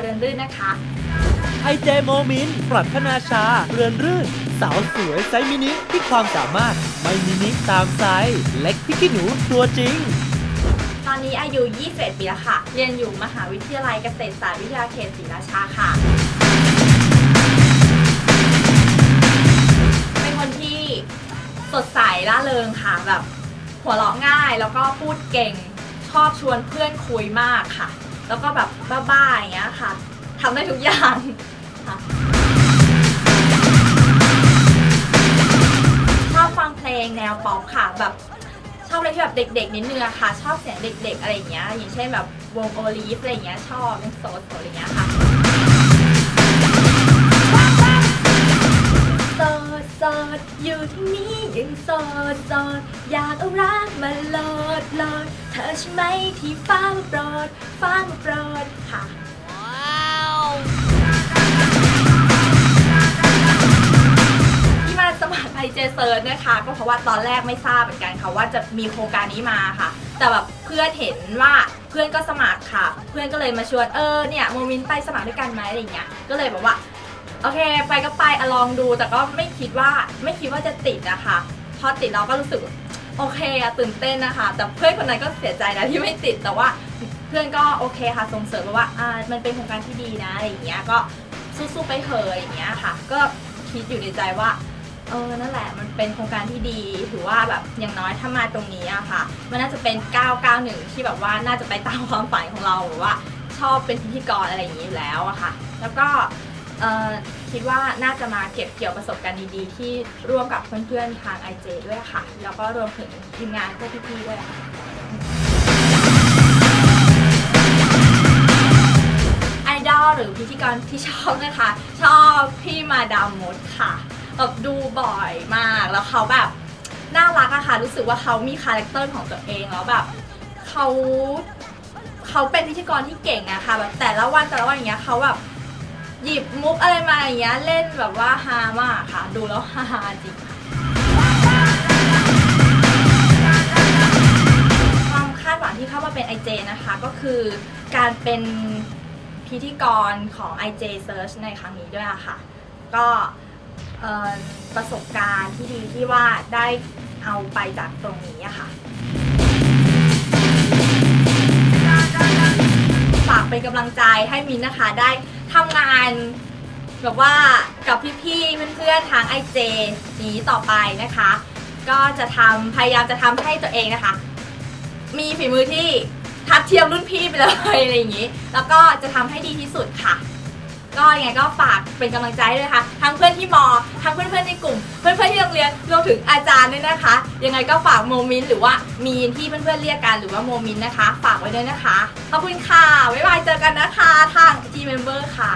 เรือนรื่นนะคะ ไอเจโมมิน ปรัชนาชา เรือนรื่น สาวสวยไซส์มินิที่ความสามารถ ไม่มินิตามไซส์เล็กพี่ขี้หนูตัวจริง ตอนนี้อายุ 21 ปีแล้วค่ะ เรียนอยู่มหาวิทยาลัยเกษตรศาสตร์วิทยาเขตศรีราชาค่ะ เป็นคนที่สดใสร่าเริงค่ะแบบหัวเราะง่ายแล้วก็พูดเก่ง ชอบชวนเพื่อนคุยมากค่ะ แล้วก็แบบบ้าๆอย่างเงี้ยค่ะทำได้ทุกอย่างค่ะชอบฟังเพลงแนวป๊อปค่ะแบบชอบอะไรที่แบบเด็กๆนิดนึงอะค่ะ ชอบเสียงเด็กๆอะไรอย่างเงี้ยอย่างเช่นแบบวงโอลีฟอะไรอย่างเงี้ยชอบเป็นโซดอะไรอย่างเงี้ยค่ะ ดโสดอยากเอารักมาโลดโลดเธอใช่ไหมที่ฟ้ามาโปรดฟ้ามาโปรดค่ะ ที่มาสมัครไอเจเซิร์ชนะคะ ก็เพราะว่าตอนแรกไม่ทราบเหมือนกันค่ะว่าจะมีโครงการนี้มาค่ะ แต่แบบเพื่อนเห็นว่าเพื่อนก็สมัครค่ะ เพื่อนก็เลยมาชวนเออเนี่ยโมมินไปสมัครด้วยกันไหมอะไรอย่างเงี้ยก็เลยแบบว่า โอเค ไปก็ไปอะลองดูแต่ก็ไม่คิดว่าไม่คิดว่าจะติดอะคะ พอติดเราก็รู้สึกโอเคอะตื่นเต้นนะคะ แต่เพื่อนคนนั้นก็เสียใจนะที่ไม่ติดแต่ว่าเพื่อนก็โอเคค่ะส่งเสริมมาว่าอ่ามันเป็นโครงการที่ดีนะอะไรอย่างเงี้ยก็สู้ๆไปเถอะอะไรอย่างเงี้ยค่ะ ก็คิดอยู่ในใจว่าเออนั่นแหละมันเป็นโครงการที่ดีถือว่าแบบอย่างน้อยถ้ามาตรงนี้อะค่ะ มันน่าจะเป็น 991 ที่แบบว่าน่าจะไปตามความฝันของเราหรือว่าชอบเป็นพิธีกรอะไรอย่างนี้อยู่แล้วอะค่ะ แล้วก็เออ คิดว่าน่าจะมาเก็บเกี่ยวประสบการณ์ดีๆ ที่ร่วมกับเพื่อนๆทาง IJ ด้วยค่ะ แล้วก็รวมถึงทีมงานพวกพี่ๆด้วยค่ะ ไอดอลหรือพิธีกรที่ชอบนะคะ ชอบพี่มาดามมดค่ะแบบดูบ่อยมากแล้วเขาแบบน่ารักอะค่ะ รู้สึกว่าเขามีคาแรคเตอร์ของตัวเองแล้วแบบเขาเขาเป็นพิธีกรที่เก่งอะค่ะแบบแต่ละวันแต่ละวันอย่างเงี้ยเขาแบบ หยิบมุกอะไรมาอย่างเงี้ยเล่นแบบว่าฮามากค่ะ ดูแล้วฮาจริงความคาดหวังที่เข้ามาเป็น IJ นะคะก็คือการเป็นพิธีกรของ IJ Search ในครั้งนี้ด้วยอะค่ะ ก็ประสบการณ์ที่ดีที่ว่าได้เอาไปจากตรงนี้อะค่ะฝากเป็นกำลังใจให้มินนะคะได้ ทำงานแบบว่ากับพี่ๆเพื่อนๆทางไอเจนี้ต่อไปนะคะ ก็จะทำพยายามจะทำให้ตัวเองนะคะ มีฝีมือที่ทัดเทียมรุ่นพี่ไปเลยอะไรอย่างนี้ แล้วก็จะทำให้ดีที่สุดค่ะ ก็ยังไงก็ฝากเป็นกำลังใจด้วยนะคะทั้งเพื่อนที่มอ ทั้งเพื่อนๆในกลุ่ม เพื่อนๆที่โรงเรียนรวมถึงอาจารย์ด้วยนะคะ ยังไงก็ฝากโมมินหรือว่ามีนที่เพื่อนๆเรียกกันหรือว่าโมมินนะคะ ฝากไว้ด้วยนะคะขอบคุณค่ะบ๊ายบายเจอกันนะคะทาง G Member ค่ะ